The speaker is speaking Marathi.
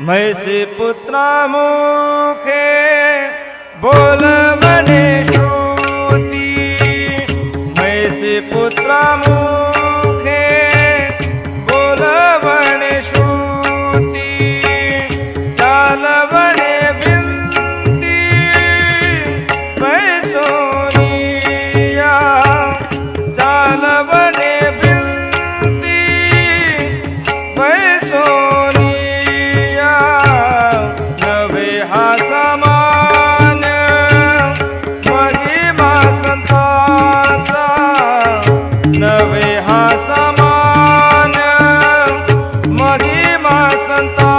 म्हैसी पुत्रा मुखे बोल मने श्रोती। म्हैसी पुत्रा मुखे नवे हा समान महिमा संता